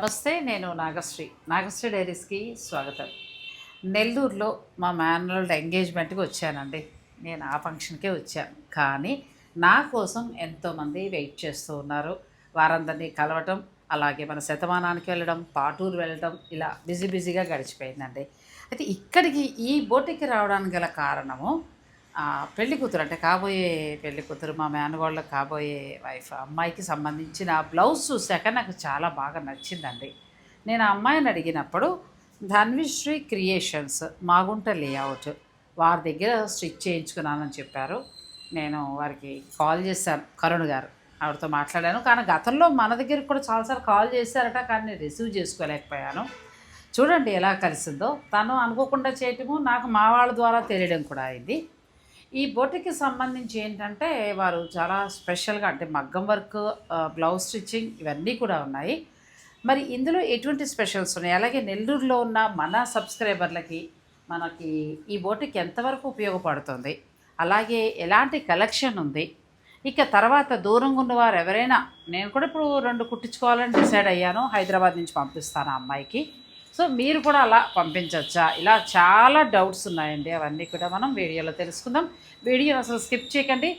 నమస్తే నేను నాగశ్రీ. నాగశ్రీ డైరీస్కి స్వాగతం. నెల్లూరులో మా మేనల్డ్ ఎంగేజ్మెంట్కి వచ్చానండి. నేను ఆ ఫంక్షన్కే వచ్చాను. కానీ నా కోసం ఎంతోమంది వెయిట్ చేస్తూ ఉన్నారు. వారందరినీ కలవటం అలాగే మన శతమానానికి వెళ్ళడం పాటూరు వెళ్ళడం ఇలా బిజీ బిజీగా గడిచిపోయిందండి. అయితే ఇక్కడికి ఈ బోటికి రావడానికి గల కారణము పెళ్ళి కూతురు అంటే కాబోయే పెళ్ళి కూతురు మా మేనగోళ్ళకి కాబోయే వైఫ్ అమ్మాయికి సంబంధించిన బ్లౌజ్ చూశాక నాకు చాలా బాగా నచ్చిందండి. నేను ఆ అమ్మాయిని అడిగినప్పుడు ధన్విశ్రీ క్రియేషన్స్ మాగుంట లేఅవుట్ వారి దగ్గర స్టిచ్ చేయించుకున్నానని చెప్పారు. నేను వారికి కాల్ చేశాను కరుణ్ గారు. ఆవిడతో మాట్లాడాను. కానీ గతంలో మన దగ్గరికి కూడా చాలాసార్లు కాల్ చేశారట కానీ నేను రిసీవ్ చేసుకోలేకపోయాను. చూడండి ఎలా కలిసిందో. తను అనుకోకుండా చేయటము నాకు మా వాళ్ళ ద్వారా తెలియడం కూడా అయింది. ఈ బొటికి సంబంధించి ఏంటంటే వారు చాలా స్పెషల్గా అంటే మగ్గం వర్క్ బ్లౌజ్ స్టిచ్చింగ్ ఇవన్నీ కూడా ఉన్నాయి. మరి ఇందులో ఎటువంటి స్పెషల్స్ ఉన్నాయి? అలాగే నెల్లూరులో ఉన్న మన సబ్స్క్రైబర్లకి మనకి ఈ బోటికి ఎంతవరకు ఉపయోగపడుతుంది? అలాగే ఎలాంటి కలెక్షన్ ఉంది? ఇక తర్వాత దూరంగా ఉన్నవారు ఎవరైనా నేను కూడా ఇప్పుడు రెండు కుట్టించుకోవాలని డిసైడ్ అయ్యాను హైదరాబాద్ నుంచి పంపిస్తాను ఆ అమ్మాయికి. సో మీరు కూడా అలా పంపించవచ్చా ఇలా చాలా డౌట్స్ ఉన్నాయండి. అవన్నీ కూడా మనం వీడియోలో తెలుసుకుందాం. వీడియోని అసలు స్కిప్ చేయకండి.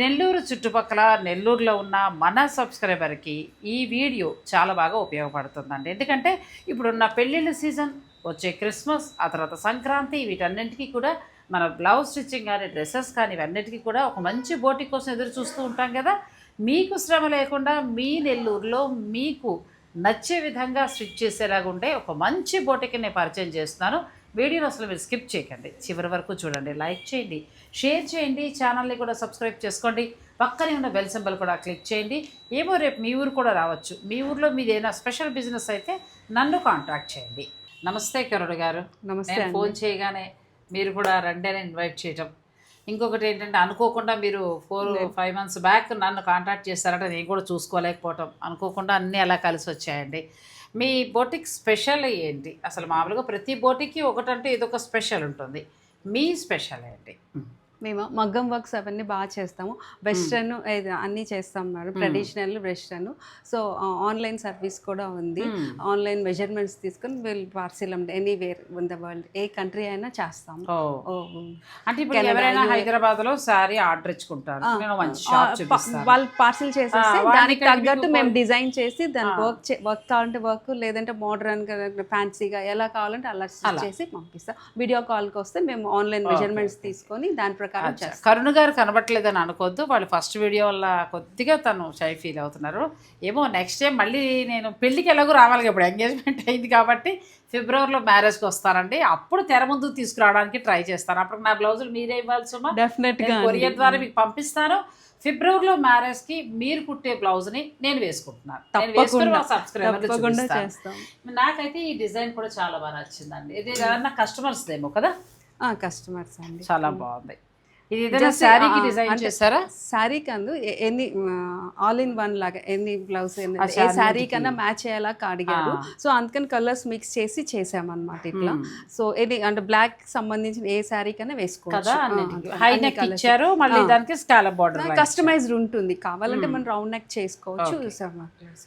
నెల్లూరు చుట్టుపక్కల నెల్లూరులో ఉన్న మన సబ్స్క్రైబర్కి ఈ వీడియో చాలా బాగా ఉపయోగపడుతుందండి. ఎందుకంటే ఇప్పుడున్న పెళ్ళిళ్ళ సీజన్ వచ్చే క్రిస్మస్ ఆ తర్వాత సంక్రాంతి వీటన్నింటికీ కూడా మన బ్లౌజ్ స్టిచ్చింగ్ కానీ డ్రెస్సెస్ కానీ ఇవన్నిటికీ కూడా ఒక మంచి బోటి కోసం ఎదురు చూస్తూ ఉంటాం కదా. మీకు శ్రమ లేకుండా మీ నెల్లూరులో మీకు నచ్చే విధంగా స్టిచ్ చేసేలాగా ఉండే ఒక మంచి బోటికి నేను పరిచయం చేస్తున్నాను. వీడియోని అసలు మీరు స్కిప్ చేయకండి. చివరి వరకు చూడండి. లైక్ చేయండి. షేర్ చేయండి. ఛానల్ని కూడా సబ్స్క్రైబ్ చేసుకోండి. పక్కనే ఉన్న బెల్ సింబల్ కూడా క్లిక్ చేయండి. ఏమో రేపు మీ ఊరు కూడా రావచ్చు. మీ ఊర్లో మీది ఏదైనా స్పెషల్ బిజినెస్ అయితే నన్ను కాంటాక్ట్ చేయండి. నమస్తే కరుడు గారు. నమస్తే. ఫోన్ చేయగానే మీరు కూడా రండి అని ఇన్వైట్ చేయటం ఇంకొకటి ఏంటంటే అనుకోకుండా మీరు ఫోర్ ఫైవ్ మంత్స్ బ్యాక్ నన్ను కాంటాక్ట్ చేస్తారంటే నేను కూడా చూసుకోలేకపోవటం. అనుకోకుండా అన్నీ అలా కలిసి వచ్చాయండి. మీ బోటిక్ స్పెషల్ ఏంటి? అసలు మామూలుగా ప్రతి బోటికి ఒకటంటే ఇదొక స్పెషల్ ఉంటుంది. మీ స్పెషల్ ఏంటి? మేము మగ్గం వర్క్స్ అవన్నీ బాగా చేస్తాము. వెస్ట్రన్ అన్నీ చేస్తాం madam. Traditional western. So online service కూడా ఉంది. ఆన్లైన్ మెజర్మెంట్స్ తీసుకొని వీళ్ళు parcel anywhere in the world. A country అయినా ఓ, అంటే ఇప్పుడు ఎవరైనా. హైదరాబాద్లో సారీ ఆర్డర్ ఇచ్చుకుంటారు. వాళ్ళు పార్సిల్ చేసేస్తే ఆ, దానికి తగ్గట్టు మేము డిజైన్ చేసి దాని. వర్క్ వర్క్ కావాలంటే వర్క్ లేదంటే మోడర్న్ ఫ్యాన్సీగా ఎలా కావాలంటే అలా. చేసి పంపిస్తాం. వీడియో కాల్కి వస్తే మేము ఆన్లైన్. మెజర్మెంట్స్ తీసుకొని దాని ప్రకారం కరుణ గారు కనబట్లేదని అనుకోవద్దు. వాళ్ళు ఫస్ట్ వీడియో వల్ల కొద్దిగా తను షై ఫీల్ అవుతున్నారు. ఏమో నెక్స్ట్ టైం మళ్ళీ నేను పెళ్ళికి ఎలాగో రావాలి. ఇప్పుడు ఎంగేజ్మెంట్ అయింది కాబట్టి ఫిబ్రవరిలో మ్యారేజ్కి వస్తానండి. అప్పుడు తెర ముందుకు తీసుకురావడానికి ట్రై చేస్తాను. అప్పుడు నా బ్లౌజులు మీరే ఇవ్వాలి సుమా డెఫినెట్గా నేను కొరియర్ ద్వారా మీకు పంపిస్తాను. ఫిబ్రవరిలో మ్యారేజ్కి మీరు కుట్టే బ్లౌజ్ని నేను వేసుకుంటున్నాను. నేను. చేస్తాం. నాకైతే ఈ డిజైన్ కూడా చాలా బాగా నచ్చిందండి. ఇది కస్టమర్స్ దేమో కదా? కస్టమర్స్ అండి. చాలా బాగుంది. ఇది ఏదైనా శారీకి డిజైన్ చేశారా శారీ కందు ఎన్ని ఆల్ ఇన్ వన్ లాగా ఎన్ని బ్లౌజ్ ఏ శారీ. కన్నా మ్యాచ్ అయ్యేలా అడిగారు. సో అందుకని కలర్స్ మిక్స్ చేసి చేసామన్నమాట ఇట్లా. సో ఇది అంటే బ్లాక్ సంబంధించిన ఏ శారీ కన్నా వేసుకోవచ్చు హై నెక్ ఇచ్చారు మళ్ళీ. దానికి స్కాలప్ బార్డర్ కస్టమైజ్డ్ ఉంటుంది. కావాలంటే. మనం రౌండ్ నెక్ చేసుకోవచ్చు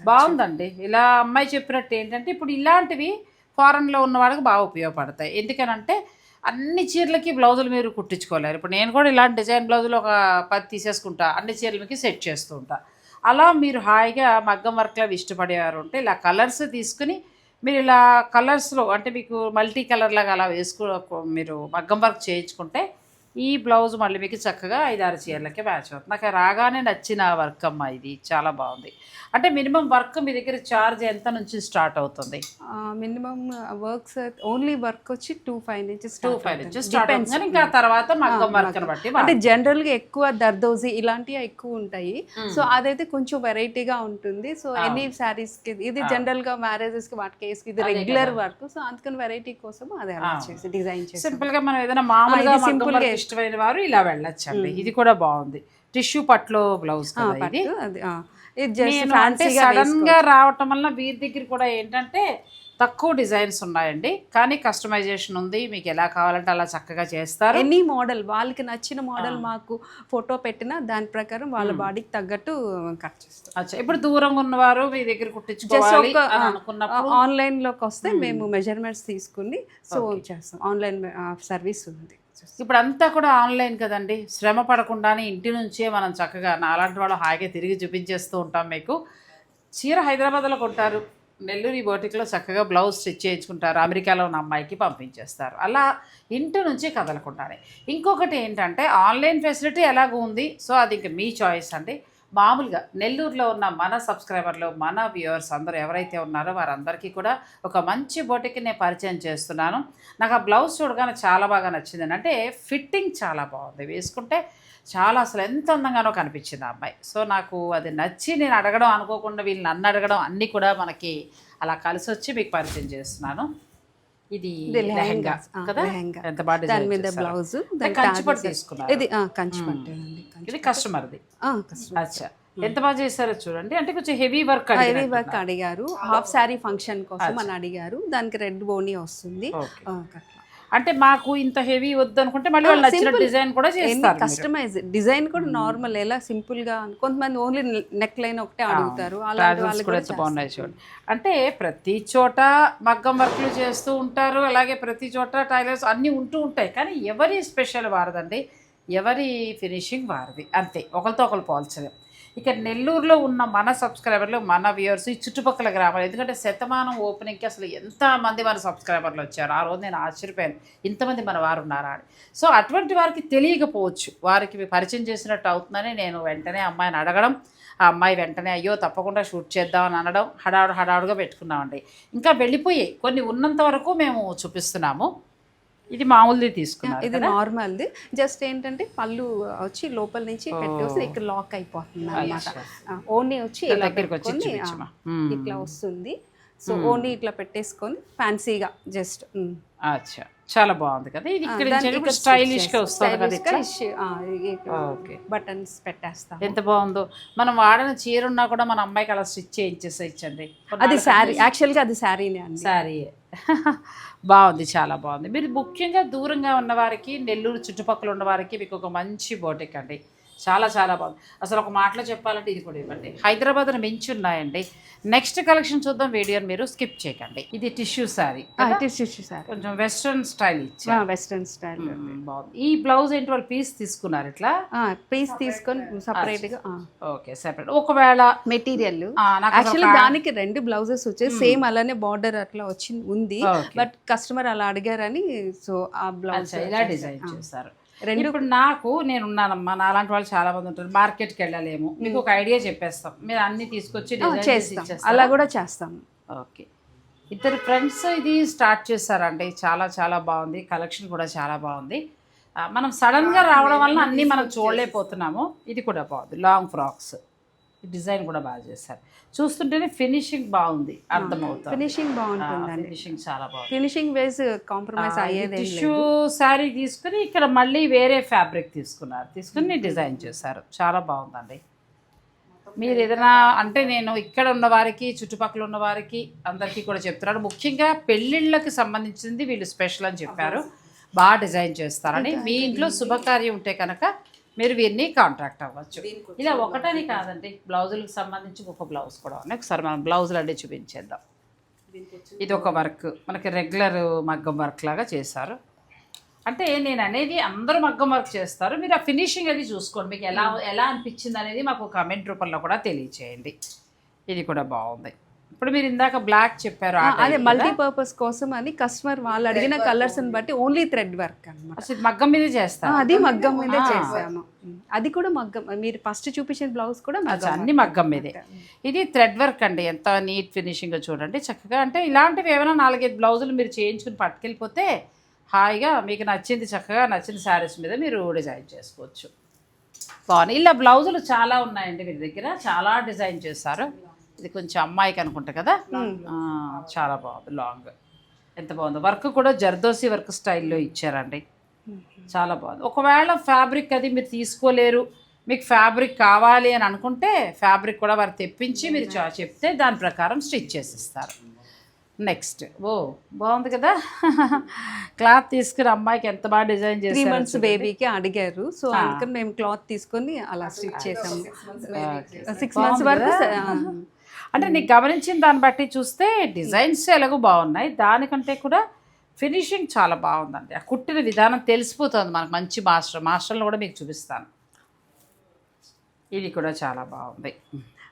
బాగుందండి. ఇలా అమ్మాయి చెప్పినట్టు ఏంటంటే ఇప్పుడు ఇలాంటివి ఫారెన్లో ఉన్న వాళ్ళకి బాగా ఉపయోగపడతాయి. ఎందుకనంటే అన్ని చీరలకి బ్లౌజులు మీరు కుట్టించుకోలేరు. ఇప్పుడు నేను కూడా ఇలాంటి డిజైన్ బ్లౌజులు ఒక పది తీసేసుకుంటా అన్ని చీరలకి సెట్ చేస్తూ ఉంటా. అలా మీరు హాయిగా మగ్గం వర్క్లో ఇష్టపడేవారు ఉంటే ఇలా కలర్స్ తీసుకుని మీరు ఇలా కలర్స్లో అంటే మీకు మల్టీ కలర్ లాగా అలా వేసుకో మీరు మగ్గం వర్క్ చేయించుకుంటే ఈ బ్లౌజ్ మళ్ళీ మీకు చక్కగా ఐదారు చీరలకి మ్యాచ్ అవుతుంది. నాకు రాగానే నచ్చిన వర్క్ అమ్మా ఇది. చాలా బాగుంది. అంటే మినిమం వర్క్ మీ దగ్గర ఛార్జ్ ఎంత నుంచి స్టార్ట్ అవుతుంది? మినిమం వర్క్స్ ఓన్లీ వర్క్ వచ్చి టూ ఫైవ్ నుంచి టూ ఫైవ్ నుంచి స్టార్ట్ అవుతుంది. ఇంకా తర్వాత మగ్గం వర్క్ బట్టి అంటే జనరల్గా ఎక్కువ దర్దోజీ ఇలాంటివి ఎక్కువ ఉంటాయి. సో అదైతే కొంచెం వెరైటీగా ఉంటుంది. సో ఎనీ శారీస్కి ఇది జనరల్గా మ్యారేజెస్కి వాటికి వేసి ఇది రెగ్యులర్. వర్క్ సో అందుకని వెరైటీ కోసం అదే. చేసి డిజైన్ చేసి. సింపుల్గా మనం ఏదైనా మామూలుగా ఇది simple సింపుల్గా ఇష్టమైన వారు ఇలా వెళ్ళొచ్చండి. ఇది కూడా బాగుంది. టిష్యూ పట్లో బ్లౌజ్ అంటే సడన్గా రావటం వల్ల వీరి దగ్గర కూడా ఏంటంటే తక్కువ డిజైన్స్ ఉన్నాయండి. కానీ కస్టమైజేషన్ ఉంది. మీకు ఎలా కావాలంటే అలా చక్కగా చేస్తారు. ఎనీ మోడల్ వాళ్ళకి నచ్చిన మోడల్ మాకు ఫోటో పెట్టినా దాని ప్రకారం వాళ్ళ బాడీకి తగ్గట్టు కట్ చేస్తాం. అచ్చా. ఇప్పుడు దూరంగా ఉన్నవారు మీ దగ్గర కుట్టించుకోవాలి ఒక, అని ఆ, అనుకున్నప్పుడు ఆన్లైన్లోకి వస్తే మేము. మెజర్మెంట్స్ తీసుకుని సో చేస్తాం. ఆన్లైన్ సర్వీస్ ఉంది. ఇప్పుడు అంతా కూడా ఆన్లైన్ కదండి. శ్రమ పడకుండానే ఇంటి నుంచే మనం చక్కగా నాలాంటి వాళ్ళు హాయిగా తిరిగి చూపించేస్తూ ఉంటాం మీకు. చీర హైదరాబాద్లో కొంటారు. నెల్లూరు బోటిక్లో చక్కగా బ్లౌజ్ స్టిచ్ చేయించుకుంటారు. అమెరికాలో ఉన్న అమ్మాయికి పంపించేస్తారు. అలా ఇంటి నుంచి కదలకుండానే. ఇంకొకటి ఏంటంటే ఆన్లైన్ ఫెసిలిటీ ఎలాగో ఉంది. సో అది ఇంక మీ చాయిస్ అండి. మామూలుగా నెల్లూరులో ఉన్న మన సబ్స్క్రైబర్లు మన వ్యూవర్స్ అందరూ ఎవరైతే ఉన్నారో వారందరికీ కూడా ఒక మంచి బోటికి నేను పరిచయం చేస్తున్నాను. నాకు ఆ బ్లౌజ్ చూడగానే చాలా బాగా నచ్చింది. అంటే ఫిట్టింగ్ చాలా బాగుంది. వేసుకుంటే చాలా అసలు ఎంత అందంగానో కనిపించింది ఆ అమ్మాయి. సో నాకు అది నచ్చి నేను అడగడం అనుకోకుండా వీళ్ళు నన్ను అడగడం అన్నీ కూడా మనకి అలా కలిసి వచ్చి మీకు పరిచయం చేస్తున్నాను. ఇది లెహంగా. కదా? లెహంగా. ఎంత బాగా దాని మీద. బ్లౌజ్ తీసుకున్నారు? ఇది కంచి పట్టేనండి ఇది కస్టమర్ది కస్టమర్ అచ్చా. ఎంత బాగా చేశారో చూడండి. అంటే కొంచెం హెవీ వర్క్ హెవీ వర్క్ అడిగారు. హాఫ్ శారీ ఫంక్షన్ కోసం అని అడిగారు. దానికి రెడ్ బోనీ వస్తుంది. అంటే మాకు ఇంత హెవీ వద్దు అనుకుంటే మళ్ళీ వాళ్ళు నచ్చిన. డిజైన్ కూడా చేస్తారు. కస్టమైజ్ డిజైన్ కూడా నార్మల్ ఎలా సింపుల్గా కొంతమంది ఓన్లీ నెక్ లైన్ ఒకటే అడుగుతారు. బాగున్నాయి చూడండి. అంటే ప్రతి చోట మగ్గం వర్క్లు చేస్తూ ఉంటారు. అలాగే ప్రతి చోట టైలర్స్ అన్నీ ఉంటూ ఉంటాయి. కానీ ఎవరి స్పెషల్ వారదండి? ఎవరి ఫినిషింగ్ వారిది. అంతే. ఒకరితో ఒకరు పోల్చలేం. ఇక నెల్లూరులో ఉన్న మన సబ్స్క్రైబర్లు మన వ్యూవర్స్ ఈ చుట్టుపక్కల గ్రామాలు ఎందుకంటే శతమానం ఓపెనింగ్కి అసలు ఎంతమంది మన సబ్స్క్రైబర్లు వచ్చారు ఆ రోజు నేను ఆశ్చర్యపోయాను. ఇంతమంది మన వారు ఉన్నారా అని. సో అటువంటి వారికి తెలియకపోవచ్చు. వారికి పరిచయం చేసినట్టు అవుతుందని నేను వెంటనే అమ్మాయిని అడగడం ఆ అమ్మాయి వెంటనే అయ్యో తప్పకుండా షూట్ చేద్దామని అనడం హడావుడు హడావుడుగా పెట్టుకున్నామండి. ఇంకా వెళ్ళిపోయి కొన్ని ఉన్నంత వరకు మేము చూపిస్తున్నాము. ఇది మామూలుది తీసుకున్నారు ఇది నార్మల్ది. జస్ట్ ఏంటంటే పళ్ళు వచ్చి లోపల నుంచి పెట్టేసి ఇక్కడ లాక్ అయిపోతుంది అనమాట ఓన్లీ వచ్చి దగ్గరికి. ఇట్లా వస్తుంది. సో ఓన్లీ ఇట్లా పెట్టేసుకొని ఫ్యాన్సీగా జస్ట్ అచ్చా. చాలా బాగుంది కదా? ఇది ఇక్కడ స్టైలిష్గా వస్తుంది కదా బటన్స్ పెట్టేస్తాం ఎంత బాగుందో. మనం వాడిన చీర ఉన్నా కూడా మన అమ్మాయికి అలా స్టిచ్ చేయించేసి ఇచ్చండి అది శారీ యాక్చువల్గా అది శారీనే అండి. సారీ బాగుంది చాలా బాగుంది. మీరు ముఖ్యంగా దూరంగా ఉన్నవారికి నెల్లూరు చుట్టుపక్కల ఉన్నవారికి మీకు ఒక మంచి బోటిక్ అండి. చాలా చాలా బాగుంది. అసలు ఒక మాటలో చెప్పాలంటే ఇది కూడా ఇవ్వండి. హైదరాబాద్ని మించి ఉన్నాయండి. నెక్స్ట్ కలెక్షన్ చూద్దాం వీడియోని మీరు స్కిప్ చేయకండి. ఇది టిష్యూ శారీ టిష్యూ శారీ కొంచెం వెస్ట్రన్ స్టైల్ ఇచ్చారు. వెస్ట్రన్ స్టైల్ బాగుంది. ఈ బ్లౌజ్ ఏంటి వాళ్ళు పీస్ తీసుకున్నారు ఇట్లా? పీస్ తీసుకొని సపరేట్గా ఓకే సెపరేట్. ఒకవేళ మెటీరియల్. యాక్చువల్లీ దానికి రెండు బ్లౌజెస్ వచ్చాయి. సేమ్ అలానే బార్డర్ అట్లా వచ్చి ఉంది. బట్ కస్టమర్ అలా అడిగారని సో ఆ బ్లౌజ్ ఇలా డిజైన్ చేస్తారు రెండు ఇప్పుడు నాకు నేను ఉన్నానమ్మా నాలాంటి వాళ్ళు చాలా మంది ఉంటారు మార్కెట్కి వెళ్ళలేము. మీకు ఒక ఐడియా చెప్పేస్తాం. మీరు అన్ని తీసుకొచ్చి చేసి చేస్తాం? అలా కూడా చేస్తాం. ఓకే. ఇద్దరు ఫ్రెండ్స్ ఇది స్టార్ట్ చేశారండి. చాలా చాలా బాగుంది. కలెక్షన్ కూడా చాలా బాగుంది. ఆ, మనం సడన్గా రావడం వల్ల అన్నీ మనం చూడలేకపోతున్నాము. ఇది కూడా బాగుంది. Long frocks. డిజైన్ కూడా బాగా చేశారు. చూస్తుంటేనే ఫినిషింగ్ బాగుంది అర్థమవుతుంది. ఫినిషింగ్ బాగుంటుందండి. ఫినిషింగ్ చాలా బాగుంది. ఫినిషింగ్ వేస్ కాంప్రమైజ్ అయ్యేది టిష్యూ శారీ తీసుకుని ఇక్కడ మళ్ళీ వేరే ఫ్యాబ్రిక్ తీసుకున్నారు. తీసుకుని డిజైన్ చేశారు. చాలా బాగుందండి. మీరు ఏదైనా అంటే నేను ఇక్కడ ఉన్న వారికి చుట్టుపక్కల ఉన్న వారికి అందరికీ కూడా చెప్తున్నాను. ముఖ్యంగా పెళ్ళిళ్ళకి సంబంధించింది వీళ్ళు స్పెషల్ అని చెప్పారు. బాగా డిజైన్ చేస్తారని మీ ఇంట్లో శుభకార్యం ఉంటే కనుక మీరు వీరిని కాంటాక్ట్ అవ్వచ్చు. ఇలా ఒకటని కాదండి బ్లౌజులకు సంబంధించి ఒక బ్లౌజ్ కూడా ఉన్నాయి. ఒకసారి మనం బ్లౌజులు అన్నీ చూపించేద్దాం. ఇది ఒక వర్క్ మనకి రెగ్యులర్ మగ్గం వర్క్ లాగా చేశారు. అంటే నేను అనేది అందరూ మగ్గం వర్క్ చేస్తారు. మీరు ఆ ఫినిషింగ్ అది చూసుకోండి. మీకు ఎలా ఎలా అనిపించింది అనేది మాకు కమెంట్ రూపంలో కూడా తెలియచేయండి. ఇది కూడా బాగుంది. ఇప్పుడు మీరు ఇందాక బ్లాక్ చెప్పారు అదే మల్టీ? పర్పస్ కోసం అని కస్టమర్ వాళ్ళు అడిగిన కలర్స్ బట్టి ఓన్లీ థ్రెడ్ వర్క్ ఇది మగ్గం మీదే చేస్తారు? అది మగ్గం మీదే చేసాము అది కూడా మగ్గం మీరు ఫస్ట్ చూపించిన బ్లౌజ్ కూడా అన్ని మగ్గం మీదే. ఇది థ్రెడ్ వర్క్ అండి. ఎంత నీట్ ఫినిషింగ్ చూడండి. చక్కగా అంటే ఇలాంటివి ఏమైనా నాలుగైదు బ్లౌజులు మీరు చేయించుకుని పట్టుకెళ్ళిపోతే హాయిగా మీకు నచ్చింది చక్కగా నచ్చిన శారీస్ మీద మీరు డిజైన్ చేసుకోవచ్చు. బాగున్నాయి ఇలా బ్లౌజులు చాలా ఉన్నాయండి మీ దగ్గర. చాలా డిజైన్ చేస్తారు ఇది కొంచెం అమ్మాయికి అనుకుంటా కదా? ఆ, చాలా బాగుంది. లాంగ్ ఎంత బాగుంది. వర్క్ కూడా జర్దోసి వర్క్ స్టైల్లో ఇచ్చారండి. చాలా బాగుంది. ఒకవేళ ఫ్యాబ్రిక్ అది మీరు తీసుకోలేరు మీకు ఫ్యాబ్రిక్ కావాలి అని అనుకుంటే ఫ్యాబ్రిక్ కూడా వారు తెప్పించి మీరు చా- చెప్తే దాని ప్రకారం స్టిచ్ చేసిస్తారు. నెక్స్ట్ ఓ బాగుంది కదా? క్లాత్ తీసుకుని అమ్మాయికి ఎంత బాగా డిజైన్ త్రీ చేసి మంత్స్ బేబీకి అడిగారు. సో అందుకని మేము క్లాత్ తీసుకొని అలా స్టిచ్ చేసాము. సిక్స్ మంత్స్ వరకు అంటే నీకు గమనించిన దాన్ని బట్టి చూస్తే డిజైన్స్ ఎలాగో బాగున్నాయి. దానికంటే కూడా ఫినిషింగ్ చాలా బాగుందండి. ఆ కుట్టిన విధానం తెలిసిపోతుంది మనకు. మంచి మాస్టర్ మాస్టర్లు కూడా మీకు చూపిస్తాను. ఇది కూడా చాలా బాగుంది.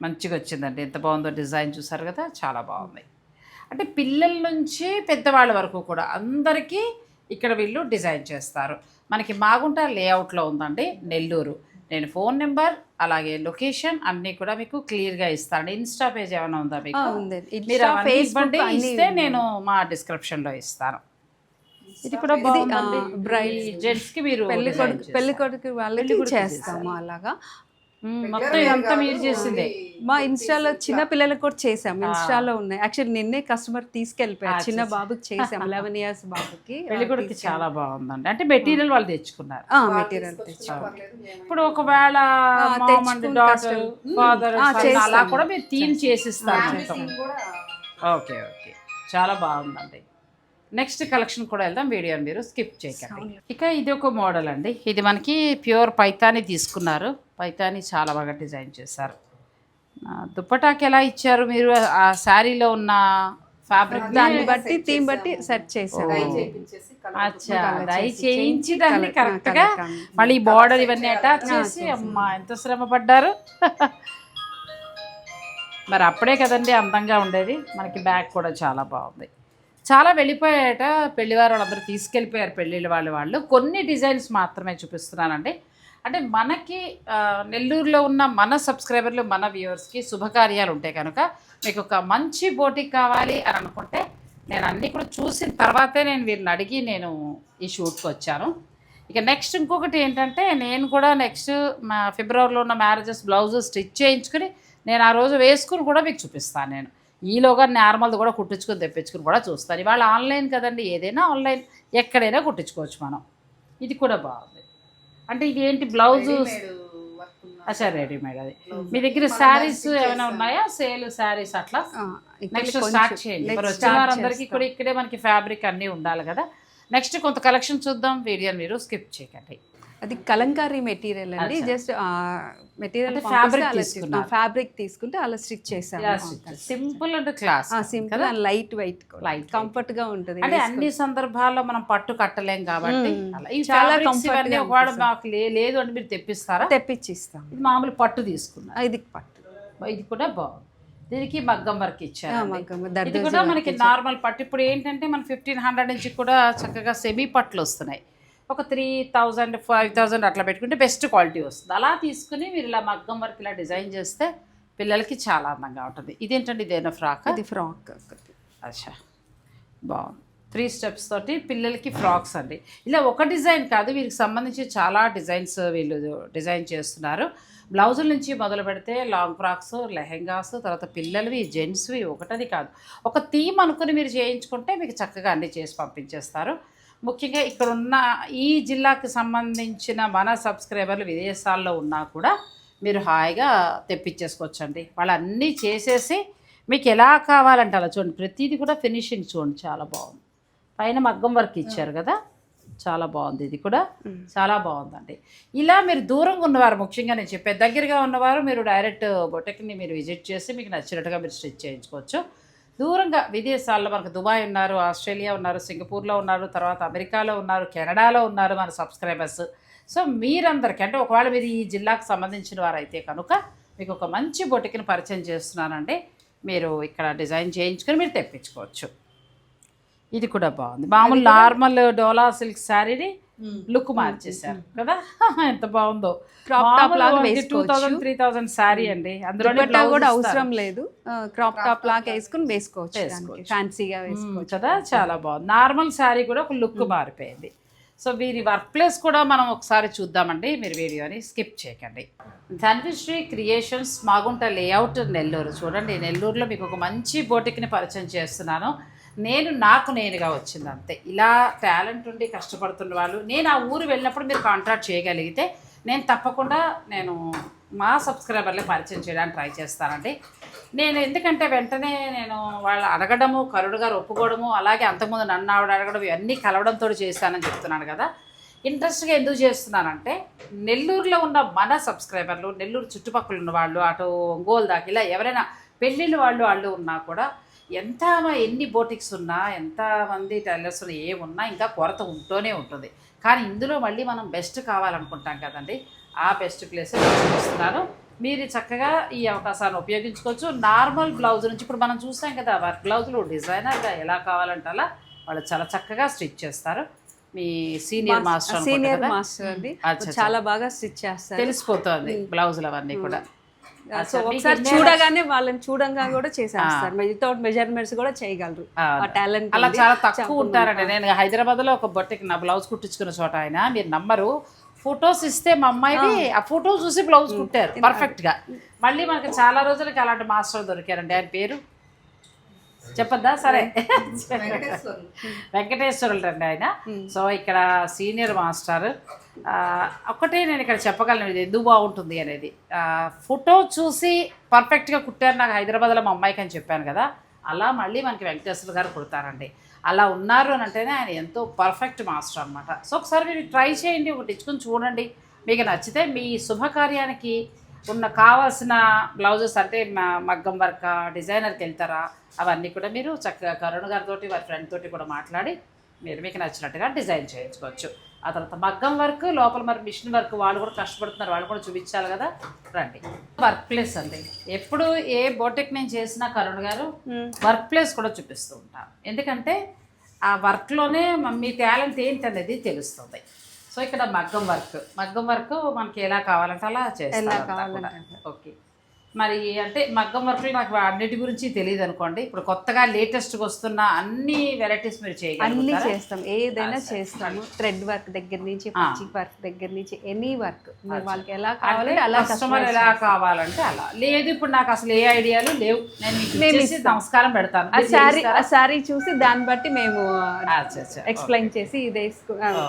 మంచిగా వచ్చిందండి. ఎంత బాగుందో డిజైన్ చూసారు కదా చాలా బాగుంది. అంటే పిల్లల నుంచి పెద్దవాళ్ళ వరకు కూడా అందరికీ ఇక్కడ వీళ్ళు డిజైన్ చేస్తారు. మనకి మాగుంట లేఅవుట్లో ఉందండి నెల్లూరు. నేను ఫోన్ నెంబర్ అలాగే లొకేషన్ అన్నీ కూడా మీకు క్లియర్గా ఇస్తాను ఇన్స్టా పేజ్ ఏమైనా ఉందా మీకు? మీరు ఇవ్వండి ఇస్తే నేను మా డిస్క్రిప్షన్లో ఇస్తాను. ఇది కూడా బాగుందండి. బ్రైడ్ జెంట్స్కి మీరు పెళ్ళి కొడుకు పెళ్ళి కొడుకు వాళ్ళకి చేస్తాము అలాగా. మొత్తం ఇదంతా మీరు చేసిందే. మా ఇన్స్టాలో చిన్న పిల్లలకు కూడా చేసాం ఇన్స్టాలో ఉన్నాయి. యాక్చువల్లీ నిన్నే కస్టమర్ తీసుకెళ్ళిపోయారు చిన్న బాబుకి చేసాం లెవెన్ ఇయర్స్ బాబుకి పెళ్ళి కొడుకు చాలా బాగుందండి. అంటే మెటీరియల్ వాళ్ళు తెచ్చుకున్నారు. మెటీరియల్ తెచ్చి ఇప్పుడు ఒకవేళ మామ్ అలా కూడా మీరు థీమ్ చేసిస్తారు మొత్తం. Okay okay. చాలా బాగుందండి. నెక్స్ట్ కలెక్షన్ కూడా వెళ్దాం వీడియోని మీరు స్కిప్ చేయకండి. ఇక ఇది ఒక మోడల్ అండి. ఇది మనకి ప్యూర్ పైతాని తీసుకున్నారు. పైతాని చాలా బాగా డిజైన్ చేశారు. ఆ, దుప్పటాకి ఎలా ఇచ్చారు మీరు? ఆ శారీలో ఉన్న ఫ్యాబ్రిక్ దాన్ని బట్టి థీమ్ బట్టి సెట్ చేసాం అచ్చా డై చేయించి దాన్ని కరెక్ట్గా మళ్ళీ ఈ బార్డర్ ఇవన్నీ అటాచ్ చేసి అమ్మా ఎంత శ్రమ పడ్డారు? మరి అప్పుడే కదండి అందంగా ఉండేది. మనకి బ్యాగ్ కూడా చాలా బాగుంది. చాలా వెళ్ళిపోయాట పెళ్ళివారు వాళ్ళందరూ తీసుకెళ్ళిపోయారు పెళ్ళిళ్ళ వాళ్ళు వాళ్ళు. కొన్ని డిజైన్స్ మాత్రమే చూపిస్తున్నానండి. అంటే మనకి నెల్లూరులో ఉన్న మన సబ్స్క్రైబర్లు మన వ్యూవర్స్కి శుభకార్యాలు ఉంటాయి కనుక మీకు ఒక మంచి బోటిక్ కావాలి అని అనుకుంటే నేను అన్నీ కూడా చూసిన తర్వాతే నేను వీరిని అడిగి నేను ఈ షూట్కి వచ్చాను. ఇక నెక్స్ట్ ఇంకొకటి ఏంటంటే నేను కూడా నెక్స్ట్ మా ఫిబ్రవరిలో ఉన్న మ్యారేజెస్ బ్లౌజెస్ స్టిచ్ చేయించుకుని నేను ఆ రోజు వేసుకుని కూడా మీకు చూపిస్తాను నేను. ఈలోగా నార్మల్ది కూడా కుట్టించుకొని తెప్పించుకుని కూడా చూస్తాను. ఇవాళ ఆన్లైన్ కదండి ఏదైనా ఆన్లైన్ ఎక్కడైనా కుట్టించుకోవచ్చు మనం. ఇది కూడా బాగుంది. అంటే ఇది ఏంటి బ్లౌజ్ అచ్చా రెడీమేడ్ అది. మీ దగ్గర శారీస్ ఏమైనా ఉన్నాయా? సేల్ శారీస్ అట్లా? నెక్స్ట్ స్టార్ట్ చేయండి. మరి వచ్చిన వారందరికీ కూడా ఇక్కడే మనకి ఫ్యాబ్రిక్ అన్నీ ఉండాలి కదా. నెక్స్ట్ కొంత కలెక్షన్ చూద్దాం. వీడియోని మీరు స్కిప్ చేయకండి. అది కలంకారీ మెటీరియల్ అండి. జస్ట్ మెటీరియల్ తీసుకున్నారు. ఫ్యాబ్రిక్ తీసుకుంటే అలా స్టిచ్ చేసాం simple and class simple and light weight Light కంఫర్ట్గా ఉంటుంది. అంటే అన్ని సందర్భాల్లో మనం పట్టు కట్టలేం కాబట్టి చాలా గా ఒకవేళ మాకు లేదు అంటే మీరు తెప్పిస్తారా? తెప్పించి ఇస్తాం ఇది మామూలు పట్టు తీసుకున్నారు. ఇది పట్టు. ఇది కూడా బాగుంది. దీనికి మగ్గం వర్క్ ఇచ్చారు ఇది కూడా మనకి నార్మల్ పట్టు. ఇప్పుడు ఏంటంటే మన ఫిఫ్టీన్ హండ్రెడ్ నుంచి కూడా చక్కగా సెమీ పట్లు వస్తున్నాయి. ఒక త్రీ థౌజండ్ ఫైవ్ థౌజండ్ అట్లా పెట్టుకుంటే బెస్ట్ క్వాలిటీ వస్తుంది. అలా తీసుకుని మీరు ఇలా మగ్గం వర్క్ ఇలా డిజైన్ చేస్తే పిల్లలకి చాలా అందంగా ఉంటుంది. ఇదేంటండి? ఇదేనా ఫ్రాక్? ఇది ఫ్రాక్ అచ్చా. బాగుంది. త్రీ స్టెప్స్ తోటి పిల్లలకి ఫ్రాక్స్ అండి. ఇలా ఒక డిజైన్ కాదు వీరికి సంబంధించి చాలా డిజైన్స్ వీళ్ళు డిజైన్ చేస్తున్నారు. బ్లౌజుల నుంచి మొదలు పెడితే లాంగ్ ఫ్రాక్స్ లెహెంగాస్ తర్వాత పిల్లలవి జెంట్స్వి ఒకటది కాదు. ఒక థీమ్ అనుకుని మీరు చేయించుకుంటే మీకు చక్కగా అన్ని చేసి పంపించేస్తారు. ముఖ్యంగా ఇక్కడ ఉన్న ఈ జిల్లాకి సంబంధించిన మన సబ్స్క్రైబర్లు విదేశాల్లో ఉన్నా కూడా మీరు హాయిగా తెప్పించేసుకోవచ్చండి. వాళ్ళు అన్నీ చేసేసి మీకు ఎలా కావాలంటే అలా చూడండి. ప్రతిదీ కూడా ఫినిషింగ్ చూడండి. చాలా బాగుంది. పైన మగ్గం వర్క్ ఇచ్చారు కదా? చాలా బాగుంది. ఇది కూడా చాలా బాగుందండి. ఇలా మీరు దూరంగా ఉన్నవారు ముఖ్యంగా నేను చెప్పే దగ్గరగా ఉన్నవారు మీరు డైరెక్ట్ బొటెక్ని మీరు విజిట్ చేసి మీకు నచ్చినట్టుగా మీరు స్టిచ్ చేయించుకోవచ్చు. దూరంగా విదేశాల్లో మనకు దుబాయ్ ఉన్నారు ఆస్ట్రేలియా ఉన్నారు సింగపూర్లో ఉన్నారు తర్వాత అమెరికాలో ఉన్నారు కెనడాలో ఉన్నారు మన సబ్స్క్రైబర్స్. సో మీరందరికీ అంటే ఒకవేళ మీరు ఈ జిల్లాకు సంబంధించిన వారైతే కనుక మీకు ఒక మంచి బొటికిని పరిచయం చేస్తున్నానండి. మీరు ఇక్కడ డిజైన్ చేయించుకొని మీరు తెప్పించుకోవచ్చు. ఇది కూడా బాగుంది. మామూలు నార్మల్ డోలా సిల్క్ శారీని లుక్ మార్చేశారు కదా? ఎంత బాగుందో. Crop top లాగా two. Thousand three thousand sari అండి. అందులో కూడా అవసరం లేదు. క్రాప్ టాప్ లాగా వేసుకుని వేసుకోవచ్చు వేసుకోవచ్చు. ఫ్యాన్సీగా వేసుకోవచ్చు. కదా? చాలా బాగుంది. నార్మల్ శారీ కూడా ఒక లుక్ మారిపోయింది. సో వీరి వర్క్ ప్లేస్ కూడా మనం ఒకసారి చూద్దామండి. మీరు వీడియోని స్కిప్ చేయకండి. Dhanvishri creations Magunta layout Nellore. చూడండి నెల్లూరులో మీకు ఒక మంచి బోటిక్ని పరిచయం చేస్తున్నాను. నేను నాకు నేనుగా వచ్చింది అంతే. ఇలా టాలెంట్ ఉండి కష్టపడుతున్న వాళ్ళు నేను ఆ ఊరు వెళ్ళినప్పుడు మీరు కాంటాక్ట్ చేయగలిగితే నేను తప్పకుండా నేను మా సబ్స్క్రైబర్లే పరిచయం చేయడానికి ట్రై చేస్తానండి. నేను ఎందుకంటే వెంటనే నేను వాళ్ళు అడగడము కరుడు గారు ఒప్పుకోవడము అలాగే అంతకుముందు నన్ను ఆవిడ అడగడం ఇవన్నీ కలవడంతో చేశానని చెప్తున్నాను కదా. ఇంట్రెస్ట్గా ఎందుకు చేస్తున్నానంటే నెల్లూరులో ఉన్న మన సబ్స్క్రైబర్లు నెల్లూరు చుట్టుపక్కల ఉన్న వాళ్ళు అటు ఒంగోలు దాకా ఇలా ఎవరైనా పెళ్ళిళ్ళు వాళ్ళు వాళ్ళు ఉన్నా కూడా ఎంత ఎన్ని బోటిక్స్ ఉన్నా ఎంతమంది టైలర్స్ ఉన్నా ఏమున్నా ఇంకా కొరత ఉంటూనే ఉంటుంది. కానీ ఇందులో మళ్ళీ మనం బెస్ట్ కావాలనుకుంటాం కదండి. ఆ బెస్ట్ ప్లేస్ చూపిస్తున్నాను. మీరు చక్కగా ఈ అవకాశాన్ని ఉపయోగించుకోవచ్చు. నార్మల్ బ్లౌజ్ నుంచి ఇప్పుడు మనం చూసాం కదా వర్క్ బ్లౌజులు డిజైనర్గా ఎలా కావాలంటే అలా వాళ్ళు చాలా చక్కగా స్టిచ్ చేస్తారు. మీ సీనియర్ మాస్టర్ సీనియర్? మాస్టర్ అండి. చాలా బాగా స్టిచ్ చేస్తారు. తెలిసిపోతుంది బ్లౌజులు అవన్నీ కూడా. సో ఒకసారి చూడగానే వాళ్ళని చూడంగా కూడా చేసేస్తారు వితౌట్ మెజర్మెంట్స్ కూడా చేయగలరు. ఆ, టాలెంట్ అలా చాలా తక్కువ ఉంటారండి. నేను హైదరాబాద్లో ఒక బొట్టకి నా బ్లౌజ్ కుట్టించుకున్న చోట ఆయన మీరు నమ్మరు. ఫొటోస్ ఇస్తే మా అమ్మాయివి ఆ. ఫోటో చూసి బ్లౌజ్ కుట్టారు పర్ఫెక్ట్గా. మళ్ళీ మనకి చాలా రోజులకి అలాంటి మాస్టర్ దొరికారండి. ఆయన పేరు? చెప్పద్దా? సరే. వెంకటేశ్వరులు. అండి ఆయన. సో ఇక్కడ సీనియర్ మాస్టర్. ఆ, ఒక్కటే నేను ఇక్కడ చెప్పగలను ఇది ఎందుకు బాగుంటుంది అనేది. ఫోటో చూసి పర్ఫెక్ట్గా కుట్టారు నాకు హైదరాబాద్లో మా అమ్మాయికి అని చెప్పాను కదా. అలా మళ్ళీ మనకి వెంకటేశ్వర గారు కుడతారండి. అలా ఉన్నారు అని అంటేనే ఆయన ఎంతో పర్ఫెక్ట్ మాస్టర్ అనమాట సో ఒకసారి మీరు ట్రై చేయండి ఒకటి ఇచ్చుకొని చూడండి. మీకు నచ్చితే మీ శుభకార్యానికి ఉన్న కావాల్సిన బ్లౌజెస్ అంటే మ- మగ్గం వర్క్ డిజైనర్కి వెళ్తారా? అవన్నీ కూడా మీరు చక్కగా కరుణ్ గారితో వారి ఫ్రెండ్ తోటి కూడా మాట్లాడి మీరు మీకు నచ్చినట్టుగా డిజైన్ చేయించుకోవచ్చు. ఆ తర్వాత మగ్గం వర్క్ లోపల మరి మిషన్ వర్క్ వాళ్ళు కూడా కష్టపడుతున్నారు వాళ్ళు కూడా చూపించాలి కదా. రండి. వర్క్ ప్లేస్ అండి. ఎప్పుడు ఏ బోటెక్ నేను చేసినా కరుణ్ గారు వర్క్ ప్లేస్ కూడా చూపిస్తూ ఉంటాను ఎందుకంటే ఆ వర్క్లోనే మీ టాలెంట్ ఏంటి అనేది తెలుస్తుంది. సో ఇక్కడ మగ్గం వర్క్. మగ్గం వర్క్ మనకి ఎలా కావాలంటే అలా చేస్తారు కావాలంటే ఓకే మరి అంటే మగ్గం వర్క్లు నాకు అన్నిటి గురించి తెలియదు అనుకోండి. ఇప్పుడు కొత్తగా లేటెస్ట్గా వస్తున్న అన్ని వెరైటీస్ మీరు అన్ని చేయగలుగుతారా? చేస్తాం. ఏదైనా చేస్తాము. థ్రెడ్ వర్క్ దగ్గర నుంచి పచ్చి వర్క్ దగ్గర నుంచి ఎనీ వర్క్ వాళ్ళకి ఎలా అంటే కావాలంటే అలా కస్టమర్ ఎలా కావాలంటే అలా. లేదు ఇప్పుడు నాకు అసలు ఏ ఐడియాలు లేవు. నేను మీకు నమస్కారం పెడతాను. ఆ శారీ? ఆ శారీ చూసి దాన్ని బట్టి మేము. ఎక్స్ప్లెయిన్ చేసి ఇది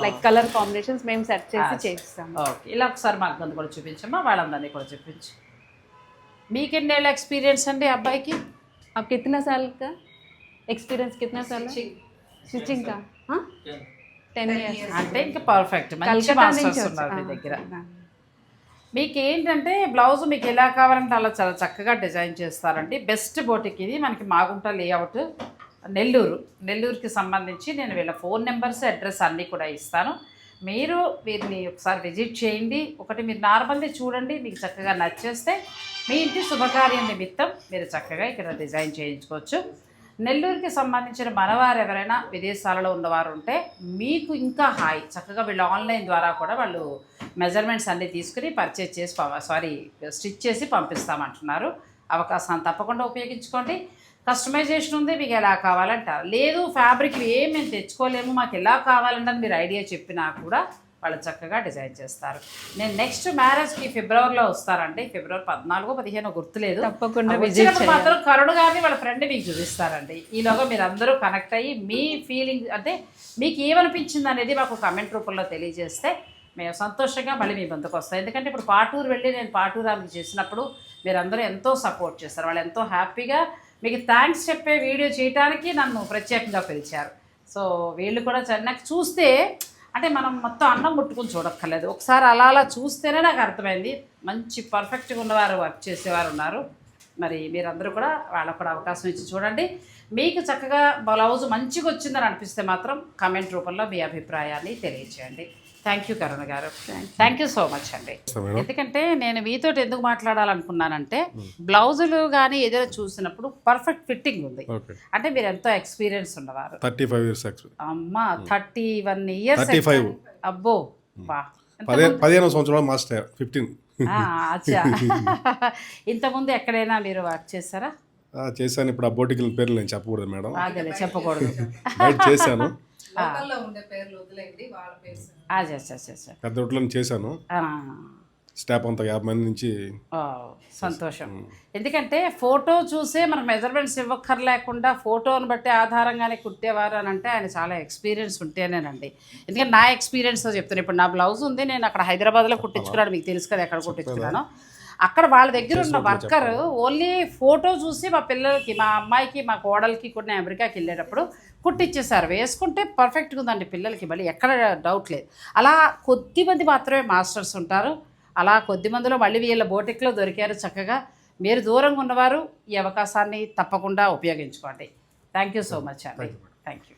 లైక్ కలర్ కాంబినేషన్స్ మేము సెట్ చేసి చేస్తాము. ఓకే. ఇలా ఒకసారి మగ్గం కూడా చూపించమ్మా. వాళ్ళందరినీ కూడా చూపించు. మీకెన్నేళ్ళ ఎక్స్పీరియన్స్ అండి అబ్బాయికి अब कितना साल का एक्सपीरियंस कितना साल है स्टिचिंग का हाँ टेन इयर्स అంటే ఇంకా పర్ఫెక్ట్ మంచి కలకత్తా నుంచి మాస్టర్స్ వచ్చి- ఉన్నారు మీ ఆ, దగ్గర ఆ. మీకు ఏంటంటే బ్లౌజ్ మీకు ఎలా కావాలంటే అలా చాలా చక్కగా డిజైన్ చేస్తారండి బెస్ట్ బోటిక్ ఇది మనకి మాగుంట లేఅవుట్ నెల్లూరు నెల్లూరుకి సంబంధించి నేను వీళ్ళ ఫోన్ నెంబర్స్ అడ్రస్ అన్నీ కూడా ఇస్తాను మీరు వీరిని ఒకసారి విజిట్ చేయండి. ఒకటి మీరు నార్మల్ది చూడండి. మీకు చక్కగా నచ్చేస్తే మీ ఇంటి శుభకార్యం నిమిత్తం మీరు చక్కగా ఇక్కడ డిజైన్ చేయించుకోవచ్చు. నెల్లూరుకి సంబంధించిన మనవారు ఎవరైనా విదేశాలలో ఉన్నవారు ఉంటే మీకు ఇంకా హాయ్. చక్కగా వీళ్ళు ఆన్లైన్ ద్వారా కూడా వాళ్ళు మెజర్మెంట్స్ అన్నీ తీసుకుని పర్చేజ్ చేసి సారీ స్టిచ్ చేసి పంపిస్తామంటున్నారు. అవకాశాన్ని తప్పకుండా ఉపయోగించుకోండి. కస్టమైజేషన్ ఉంది మీకు ఎలా కావాలంట లేదు ఫ్యాబ్రిక్ ఏం మేము తెచ్చుకోలేము మాకు ఎలా కావాలంటే అని మీరు ఐడియా చెప్పినా కూడా వాళ్ళు చక్కగా డిజైన్ చేస్తారు. నేను నెక్స్ట్ మ్యారేజ్కి ఫిబ్రవరిలో వస్తారండి ఫిబ్రవరి పద్నాలుగు పదిహేను గుర్తులేదు. తప్పకుండా మాత్రం కరుణ గారిని వాళ్ళ ఫ్రెండ్ మీకు చూపిస్తారండి. ఈలోగా మీరు అందరూ కనెక్ట్ అయ్యి మీ ఫీలింగ్ అంటే మీకు ఏమనిపించింది అనేది మాకు కమెంట్ రూపంలో తెలియజేస్తే మేము సంతోషంగా మళ్ళీ మీ ముందుకు వస్తాం. ఎందుకంటే ఇప్పుడు పాటూరు వెళ్ళి నేను పాటూరు ఆమెకి చేసినప్పుడు మీరందరూ ఎంతో సపోర్ట్ చేస్తారు. వాళ్ళు ఎంతో హ్యాపీగా మీకు థ్యాంక్స్ చెప్పే వీడియో చేయడానికి నన్ను ప్రత్యేకంగా పిలిచారు. సో వీళ్ళు కూడా నాకు చూస్తే అంటే మనం మొత్తం అన్నం ముట్టుకుని చూడక్కర్లేదు. ఒకసారి అలా అలా చూస్తేనే నాకు అర్థమైంది. మంచి పర్ఫెక్ట్గా ఉన్నవారు వర్క్ చేసేవారు ఉన్నారు. మరి మీరందరూ కూడా వాళ్ళకు కూడా అవకాశం ఇచ్చి చూడండి. మీకు చక్కగా బ్లౌజ్ మంచిగా వచ్చిందని అనిపిస్తే మాత్రం కమెంట్ రూపంలో మీ అభిప్రాయాన్ని తెలియచేయండి. థ్యాంక్ యూ కరుణ గారు. థ్యాంక్ యూ సో మచ్ అండి. ఎందుకంటే నేను మీతో ఎందుకు మాట్లాడాలనుకున్నానంటే బ్లౌజులు కానీ ఏదైనా చూసినప్పుడు పర్ఫెక్ట్ ఫిట్టింగ్ ఉంది. అంటే మీరు ఎంతో ఎక్స్పీరియన్స్ ఉన్నవారు. థర్టీ ఫైవ్ ఇయర్స్ అమ్మ థర్టీ వన్ ఇయర్స్ 35. అబ్బో బా. పదే పదిహేను సంవత్సరాలు మాస్టర్ ఫిఫ్టీన్ ఆ, అచ్చా. ఇంతకుముందు ఎక్కడైనా మీరు వర్క్ చేశారా? చేశాను. ఇప్పుడు ఆ బోటికి పేర్లు నేను చెప్పకూడదు మేడం చెప్పకూడదు. చేశాను. లోకల్లో ఉండే పేర్లు వదిలేండి వాళ్ళ పెద్ద చేశాను. ఆ, స్టాఫ్ అంతా యాభై మంది నుంచి ఆ, సంతోషం. ఎందుకంటే ఫోటో చూసే మనకు మెజర్మెంట్స్ ఇవ్వక్కర్ లేకుండా ఫోటోని బట్టి ఆధారంగానే కుట్టేవారు అని అంటే ఆయన చాలా ఎక్స్పీరియన్స్ ఉంటేనేనండి. ఎందుకంటే నా ఎక్స్పీరియన్స్తో చెప్తాను ఇప్పుడు నా బ్లౌజ్ ఉంది నేను అక్కడ హైదరాబాద్లో కుట్టించుకున్నాను మీకు తెలుసు కదా ఎక్కడ కుట్టించుకున్నాను. అక్కడ వాళ్ళ దగ్గర ఉన్న వర్కర్ ఓన్లీ ఫోటో చూసి మా పిల్లలకి మా అమ్మాయికి మా కోడలికి కూడా అమెరికాకి వెళ్ళేటప్పుడు కుట్టిచ్చేసారు వేసుకుంటే పర్ఫెక్ట్గా ఉందండి పిల్లలకి మళ్ళీ ఎక్కడ డౌట్ లేదు. అలా కొద్ది మంది మాత్రమే మాస్టర్స్ ఉంటారు. అలా కొద్ది మందిలో మళ్ళీ వీళ్ళ బోటిక్లో దొరికారు చక్కగా. మీరు దూరంగా ఉన్నవారు ఈ అవకాశాన్ని తప్పకుండా ఉపయోగించుకోండి. థ్యాంక్ యూ సో మచ్ అండి థ్యాంక్ యూ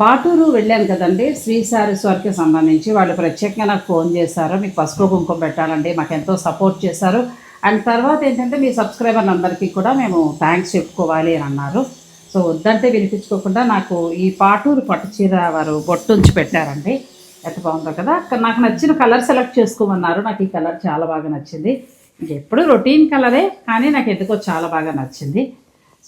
పాటూరు వెళ్ళాను కదండి. శ్రీ శారీస్ సంబంధించి వాళ్ళు ప్రత్యేకంగా నాకు ఫోన్ చేశారు. మీకు పసుపు కుంకుమ పెట్టాలండి. మాకు ఎంతో సపోర్ట్ చేశారు. అండ్ తర్వాత ఏంటంటే మీ సబ్స్క్రైబర్ అందరికీ కూడా మేము థ్యాంక్స్ చెప్పుకోవాలి అని అన్నారు. సో వద్దంటే వినిపించుకోకుండా నాకు ఈ పాటూరు పట్టు చీర వారు బొట్టుంచి పెట్టారండి. ఎంత బాగుందో కదా. నాకు నచ్చిన కలర్ సెలెక్ట్ చేసుకోమన్నారు. నాకు ఈ కలర్ చాలా బాగా నచ్చింది. ఎప్పుడు రొటీన్ కలరే కానీ నాకు ఎందుకో చాలా బాగా నచ్చింది.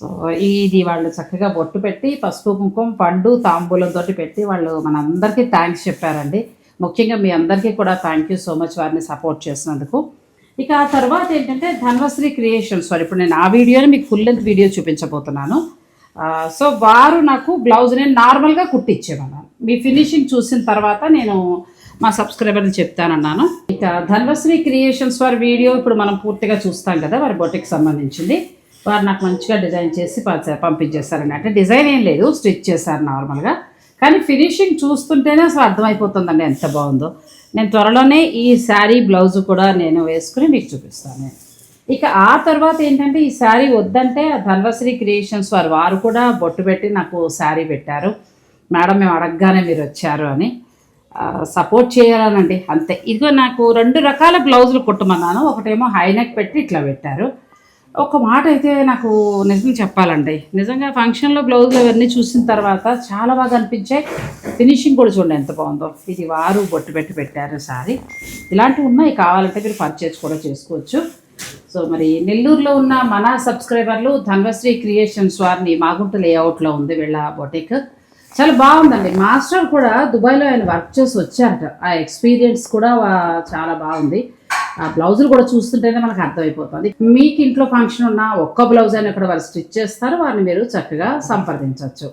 సో ఇది వాళ్ళు చక్కగా బొట్టు పెట్టి పసుపు కుంకుమ పండు తాంబూలంతో పెట్టి వాళ్ళు మనందరికీ థ్యాంక్స్ చెప్పారండి. ముఖ్యంగా మీ అందరికీ కూడా థ్యాంక్ యూ సో మచ్ వారిని సపోర్ట్ చేసినందుకు. ఇక ఆ తర్వాత ఏంటంటే ధన్వశ్రీ క్రియేషన్స్. వారు ఇప్పుడు నేను ఆ వీడియోని మీకు ఫుల్ లెంత్ వీడియో చూపించబోతున్నాను. సో వారు నాకు బ్లౌజ్ నేను నార్మల్గా కుట్టించేమన్నాను మీ ఫినిషింగ్ చూసిన తర్వాత నేను మా సబ్స్క్రైబర్ని చెప్తానన్నాను. ఇక ధన్వశ్రీ క్రియేషన్స్ వారి వీడియో ఇప్పుడు మనం పూర్తిగా చూస్తాం కదా వారి బొటికి సంబంధించింది. వారు నాకు మంచిగా డిజైన్ చేసి పంచ- పంపించేశారండి. అంటే డిజైన్ ఏం లేదు స్టిచ్ చేశారు నార్మల్గా. కానీ ఫినిషింగ్ చూస్తుంటేనే అసలు అర్థమైపోతుందండి ఎంత బాగుందో. నేను త్వరలోనే ఈ శారీ బ్లౌజ్ కూడా నేను వేసుకుని మీకు చూపిస్తాను. ఇక ఆ తర్వాత ఏంటంటే ఈ శారీ వద్దంటే ధన్వశ్రీ క్రియేషన్స్ వారు వారు కూడా బొట్టు పెట్టి నాకు శారీ పెట్టారు. మేడం మేము అడగగానే మీరు వచ్చారు అని. సపోర్ట్ చేయాలనండి అంతే. ఇదిగో నాకు రెండు రకాల బ్లౌజులు కుట్టమన్నాను. ఒకటేమో హైనెక్ పెట్టి ఇట్లా పెట్టారు. ఒక మాట అయితే నాకు నిజం చెప్పాలండి. నిజంగా ఫంక్షన్లో బ్లౌజులు అవన్నీ చూసిన తర్వాత చాలా బాగా అనిపించాయి. ఫినిషింగ్ కూడా చూడండి ఎంత బాగుందో. ఇది వారు బొట్టు పెట్టి పెట్టారు సారీ ఇలాంటివి ఉన్నాయి. కావాలంటే మీరు పర్చేజ్ కూడా చేసుకోవచ్చు. సో మరి నెల్లూరులో ఉన్న మన సబ్స్క్రైబర్లు ధన్వశ్రీ క్రియేషన్స్ వారిని మాగుంట లేఅవుట్లో ఉంది వీళ్ళ బొటిక్ చాలా బాగుందండి. మాస్టర్ కూడా దుబాయ్లో ఆయన వర్క్ చేసి వచ్చారట. ఆ ఎక్స్పీరియన్స్ కూడా చాలా బాగుంది. ఆ బ్లౌజులు కూడా చూస్తుంటేనే మనకు అర్థమైపోతుంది. మీకు ఇంట్లో ఫంక్షన్ ఉన్న ఒక్క బ్లౌజ్ అయినా కూడా వారు స్టిచ్ చేస్తారు వారిని మీరు చక్కగా సంప్రదించవచ్చు.